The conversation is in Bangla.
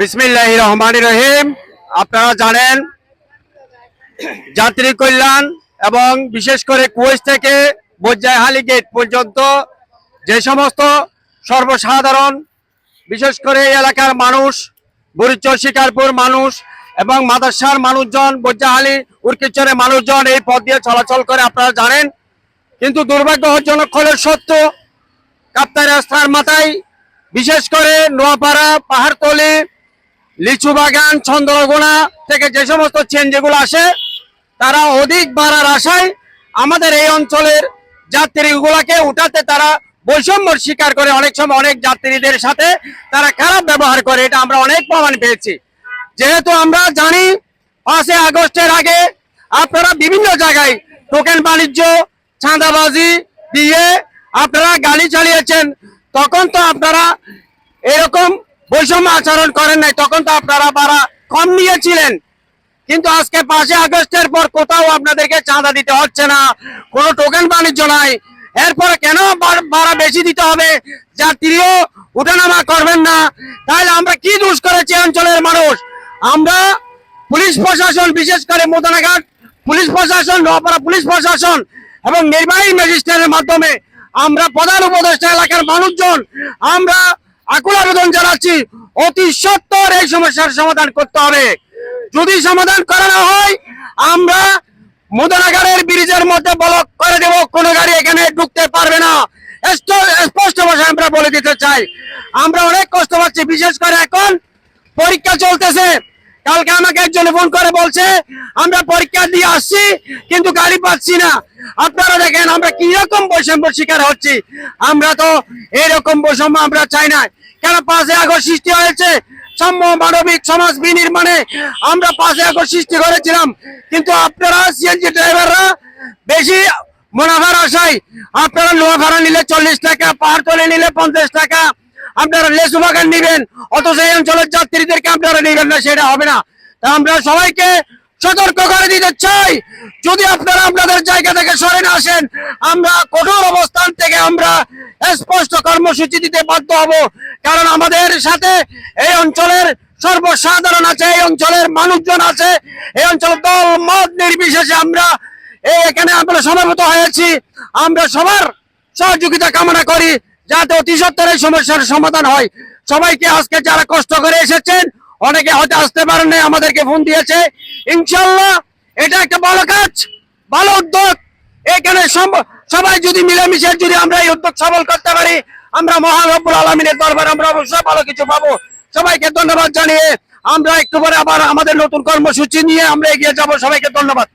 বিসমিল্লাহ রহমান রহিম আপনারা জানেন, যাত্রী কল্যাণ এবং বিশেষ করে কুয়েস থেকে বজ্জাহালি গেট পর্যন্ত যে সমস্ত সর্বসাধারণ, বিশেষ করে এলাকার মানুষ, বুড়িচর শিকারপুর মানুষ এবং মাদাসার মানুষজন বজ্জাহালি উর্কিচরের মানুষজন এই পথ দিয়ে চলাচল করে আপনারা জানেন। কিন্তু দুর্ভাগ্যজনক হলে সত্য কাপ্তাই রাস্তার মাথায় বিশেষ করে নোয়াপাড়া, পাহাড়তলি লিচু বাগান চন্দ্রগোনা থেকে যে সমস্ত চেন যেগুলো আসে, তারা অধিক বাড়ার আশায় আমাদের এই অঞ্চলের যাত্রীগুলোকে উঠাতে তারা বৈষম্যর স্বীকার করে অনেক সময় অনেক যাত্রীদের সাথে তারা খারাপ ব্যবহার করে। এটা আমরা অনেক প্রমাণ পেয়েছি। যেহেতু আমরা জানি, পাঁচই আগস্টের আগে আপনারা বিভিন্ন জায়গায় টোকেন বাণিজ্য, চাঁদাবাজি দিয়ে আপনারা গাড়ি চালিয়েছেন, তখন তো আপনারা এরকম বৈষম্য আচরণ করেন নাই, তখন তো আপনারা ভাড়া কম নিয়েছিলেন। কিন্তু আজকে পাঁচই আগস্টের পর কোথাও আপনাদেরকে চাঁদা দিতে হচ্ছে না, কোনো টোকেন বাণিজ্য নাই। এরপরে কেন ভাড়া বেশি দিতে হবে যাত্রীও উঠানামা করবেন না? তাহলে আমরা কি দোষ করেছি অঞ্চলের মানুষ? আমরা পুলিশ প্রশাসন, বিশেষ করে মোদানাঘাট পুলিশ প্রশাসন নোয়াপাড়া পুলিশ প্রশাসন এবং নির্বাহী ম্যাজিস্ট্রেটের মাধ্যমে আমরা প্রধান উপদেষ্টা এলাকার মানুষজন, আমরা আকুল আবেদন জানাচ্ছি, অতি সত্তর এই সমস্যার সমাধান করতে হবে। যদি সমাধান করা না হয়, আমরা মদনাগারের ব্রিজের মধ্যে ব্লক করে দেব, কোনো গাড়ি এখানে ঢুকতে পারবে না। স্পষ্ট ভাষায় আমরা বলে দিতে চাই। আমরা অনেক কষ্ট পাচ্ছি, বিশেষ করে এখন পরীক্ষা চলতেছে। কালকে আমাকে একজন ফোন করে বলছে, আমরা পরীক্ষা দিয়ে আসছি, কিন্তু গাড়ি পাচ্ছি না। আপনারা দেখেন, আমরা কি রকম বৈষম্য শিকার হচ্ছি। আমরা তো এরকম বৈষম্য আমরা চাই না। কেন পাঁচে আগস্ট সৃষ্টি হয়েছে? সাম্য মানবিক সমাজ বিনির্মাণে আমরা পাঁচে আগস্ট সৃষ্টি করেছিলাম। কিন্তু আপনারা সিএনজি ড্রাইভাররা বেশি মুনাফার আশায় আপনারা লোহা ভাড়া নিলে চল্লিশ টাকা, পাহাড় তলে নিলে পঞ্চাশ টাকা আপনারা লেসু বাগান নিবেন, অথচ এই অঞ্চলের যাত্রীদেরকে আপনারা নিবেন না, সেটা হবে না। তা আমরা সবাইকে সতর্ক করে দিতে চাই। যদি আপনারা আপনাদের জায়গা থেকে সরে না আসেন, আমরা কঠোর অবস্থান থেকে আমরা স্পষ্ট কর্মসূচি দিতে বাধ্য হব। কারণ আমাদের সাথে এই অঞ্চলের সর্বসাধারণ আছে, এই অঞ্চলের মানুষজন আছে, এই অঞ্চলের দল, মত নির্বিশেষে আমরা এখানে আমরা সমাবেত হয়েছি। আমরা সবার সহযোগিতা কামনা করি। যাতে অতি সত্তর এই সমস্যার সমাধান হয়। সবাইকে আজকে যারা কষ্ট করে এসেছেন, অনেকে হয়তো আসতে পারেন আমাদেরকে ফোন দিয়েছে। ইনশাল্লাহ এটা একটা ভালো কাজ, ভালো উদ্যোগ। এখানে সবাই যদি মিলেমিশে যদি আমরা এই উদ্যোগ সফল করতে পারি, আমরা মহান রব্বুল আলমিনের দরবার আমরা অবশ্যই ভালো কিছু পাবো। সবাইকে ধন্যবাদ জানিয়ে আমরা একটু পরে আবার আমাদের নতুন কর্মসূচি নিয়ে আমরা এগিয়ে যাব। সবাইকে ধন্যবাদ।